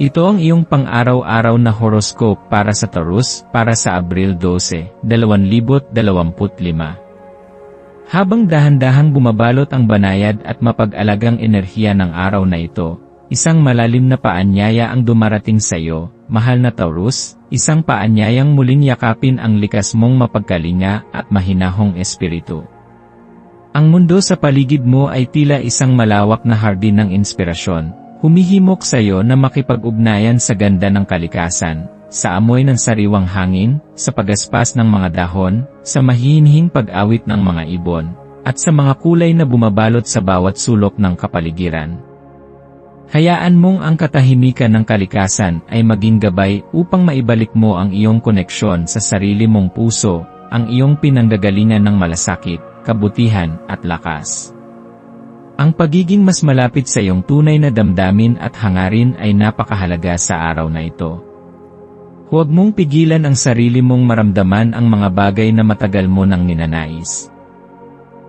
Ito ang iyong pang-araw-araw na horoscope para sa Taurus para sa Abril 12, 2025. Habang dahan-dahang bumabalot ang banayad at mapag-alagang enerhiya ng araw na ito, isang malalim na paanyaya ang dumarating sa iyo, mahal na Taurus, isang paanyayang muling yakapin ang likas mong mapagkalinga at mahinahong espiritu. Ang mundo sa paligid mo ay tila isang malawak na hardin ng inspirasyon, Humihimok sa iyo na makipag-ugnayan sa ganda ng kalikasan, sa amoy ng sariwang hangin, sa pagaspas ng mga dahon, sa mahihinhing pag-awit ng mga ibon, at sa mga kulay na bumabalot sa bawat sulok ng kapaligiran. Hayaan mong ang katahimikan ng kalikasan ay maging gabay upang maibalik mo ang iyong koneksyon sa sarili mong puso, ang iyong pinanggagalingan ng malasakit, kabutihan, at lakas. Ang pagiging mas malapit sa iyong tunay na damdamin at hangarin ay napakahalaga sa araw na ito. Huwag mong pigilan ang sarili mong maramdaman ang mga bagay na matagal mo nang ninanais.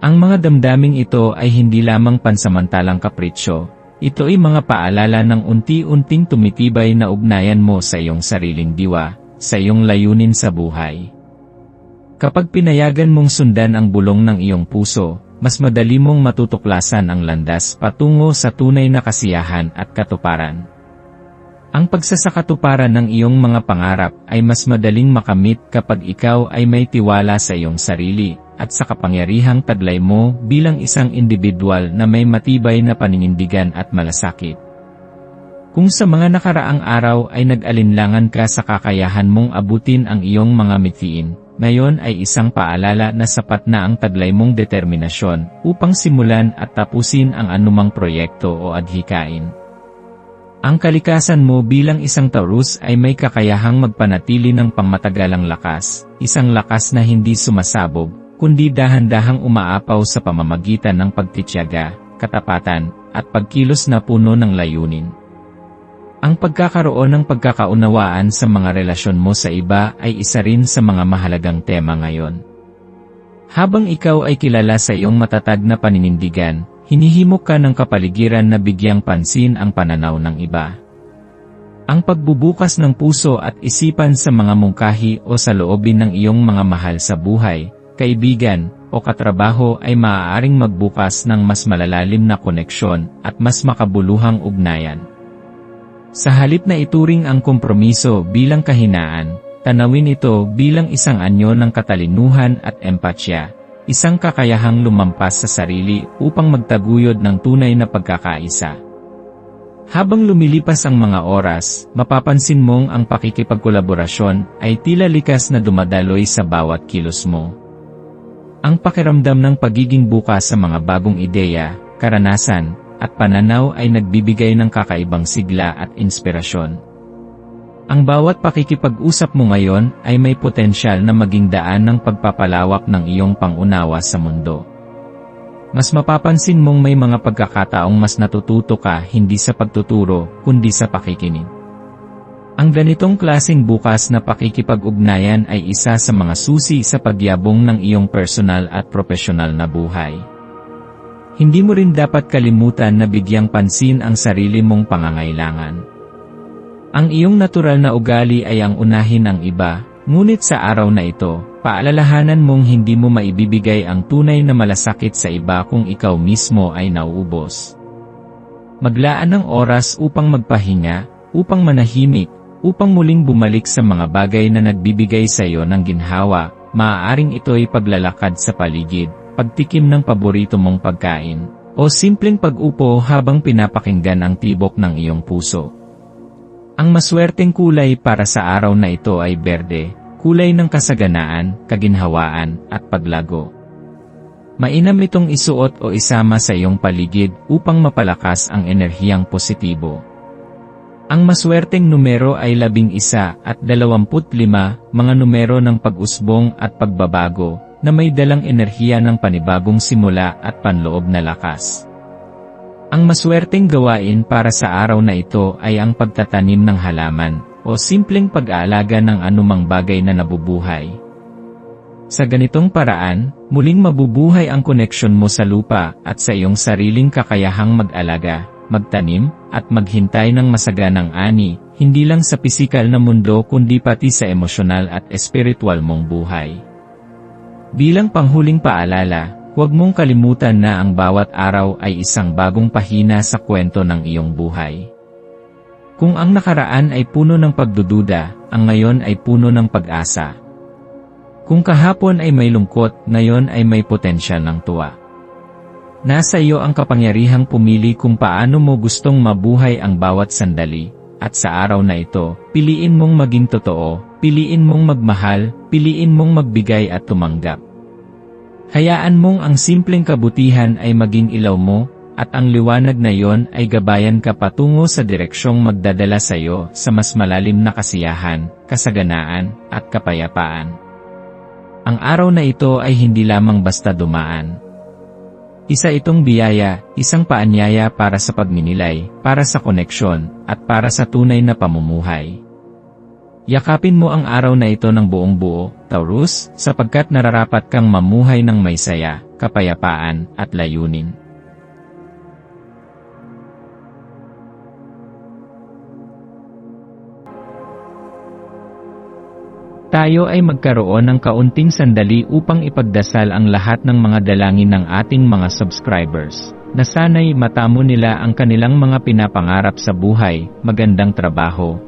Ang mga damdaming ito ay hindi lamang pansamantalang kapritsyo, ito ay mga paalala ng unti-unting tumitibay na ugnayan mo sa iyong sariling diwa, sa iyong layunin sa buhay. Kapag pinayagan mong sundan ang bulong ng iyong puso, mas madali mong matutuklasan ang landas patungo sa tunay na kasiyahan at katuparan. Ang pagsasakatuparan ng iyong mga pangarap ay mas madaling makamit kapag ikaw ay may tiwala sa iyong sarili at sa kapangyarihang taglay mo bilang isang individual na may matibay na paninindigan at malasakit. Kung sa mga nakaraang araw ay nag-alinlangan ka sa kakayahan mong abutin ang iyong mga mithiin, ngayon ay isang paalala na sapat na ang taglay mong determinasyon upang simulan at tapusin ang anumang proyekto o adhikain. Ang kalikasan mo bilang isang Taurus ay may kakayahang magpanatili ng pangmatagalang lakas, isang lakas na hindi sumasabog, kundi dahan-dahang umaapaw sa pamamagitan ng pagtityaga, katapatan, at pagkilos na puno ng layunin. Ang pagkakaroon ng pagkakaunawaan sa mga relasyon mo sa iba ay isa rin sa mga mahalagang tema ngayon. Habang ikaw ay kilala sa iyong matatag na paninindigan, hinihimok ka ng kapaligiran na bigyang pansin ang pananaw ng iba. Ang pagbubukas ng puso at isipan sa mga mungkahi o sa loobin ng iyong mga mahal sa buhay, kaibigan, o katrabaho ay maaaring magbukas ng mas malalalim na koneksyon at mas makabuluhang ugnayan. Sa halip na ituring ang kompromiso bilang kahinaan, tanawin ito bilang isang anyo ng katalinuhan at empatya, isang kakayahang lumampas sa sarili upang magtaguyod ng tunay na pagkakaisa. Habang lumilipas ang mga oras, mapapansin mong ang pakikipagkolaborasyon ay tila likas na dumadaloy sa bawat kilos mo. Ang pakiramdam ng pagiging bukas sa mga bagong ideya, karanasan, at pananaw ay nagbibigay ng kakaibang sigla at inspirasyon. Ang bawat pakikipag-usap mo ngayon ay may potensyal na maging daan ng pagpapalawak ng iyong pangunawa sa mundo. Mas mapapansin mong may mga pagkakataong mas natututo ka hindi sa pagtuturo, kundi sa pakikinig. Ang ganitong klasing bukas na pakikipag-ugnayan ay isa sa mga susi sa pagyabong ng iyong personal at profesional na buhay. Hindi mo rin dapat kalimutan na bigyang pansin ang sarili mong pangangailangan. Ang iyong natural na ugali ay ang unahin ng iba, ngunit sa araw na ito, paalalahanan mong hindi mo maibibigay ang tunay na malasakit sa iba kung ikaw mismo ay nauubos. Maglaan ng oras upang magpahinga, upang manahimik, upang muling bumalik sa mga bagay na nagbibigay sa iyo ng ginhawa, maaaring ito'y paglalakad sa paligid, pagtikim ng paborito mong pagkain, o simpleng pag-upo habang pinapakinggan ang tibok ng iyong puso. Ang maswerteng kulay para sa araw na ito ay berde, kulay ng kasaganaan, kaginhawaan, at paglago. Mainam itong isuot o isama sa iyong paligid upang mapalakas ang enerhiyang positibo. Ang maswerteng numero ay labing isa at dalawamput lima, mga numero ng pag-usbong at pagbabago, na may dalang enerhiya ng panibagong simula at panloob na lakas. Ang maswerteng gawain para sa araw na ito ay ang pagtatanim ng halaman, o simpleng pag-aalaga ng anumang bagay na nabubuhay. Sa ganitong paraan, muling mabubuhay ang koneksyon mo sa lupa at sa iyong sariling kakayahang mag-alaga, magtanim, at maghintay ng masaganang ani, hindi lang sa pisikal na mundo kundi pati sa emosyonal at espiritual mong buhay. Bilang panghuling paalala, huwag mong kalimutan na ang bawat araw ay isang bagong pahina sa kwento ng iyong buhay. Kung ang nakaraan ay puno ng pagdududa, ang ngayon ay puno ng pag-asa. Kung kahapon ay may lungkot, ngayon ay may potensyal ng tuwa. Nasa iyo ang kapangyarihang pumili kung paano mo gustong mabuhay ang bawat sandali, at sa araw na ito, piliin mong maging totoo, piliin mong magmahal, piliin mong magbigay at tumanggap. Hayaan mong ang simpleng kabutihan ay maging ilaw mo, at ang liwanag na yon ay gabayan ka patungo sa direksyong magdadala sa iyo sa mas malalim na kasiyahan, kasaganaan, at kapayapaan. Ang araw na ito ay hindi lamang basta dumaan. Isa itong biyaya, isang paanyaya para sa pagninilay, para sa koneksyon, at para sa tunay na pamumuhay. Yakapin mo ang araw na ito ng buong buo, Taurus, sapagkat nararapat kang mamuhay ng may saya, kapayapaan, at layunin. Tayo ay magkaroon ng kaunting sandali upang ipagdasal ang lahat ng mga dalangin ng ating mga subscribers, na sana'y matamo nila ang kanilang mga pinapangarap sa buhay, magandang trabaho,